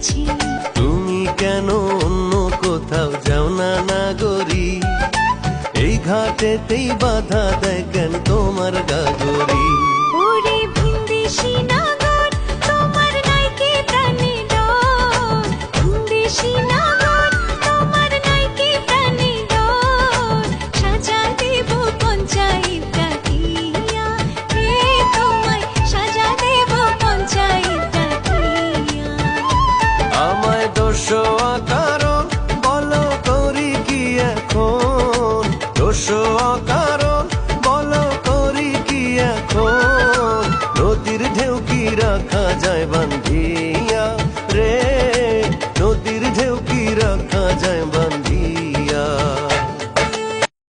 আছি তুমি কেন অন্য কোথাও যাও না নাগরী? এই ঘাটেতেই বাধা দেয় অকারণ বল করি কি এখন? নদীর ঢেউ কি রাখা যায় বান্ধিয়া রে? নদীর ঢেউ কি রাখা যায় বান্ধিয়া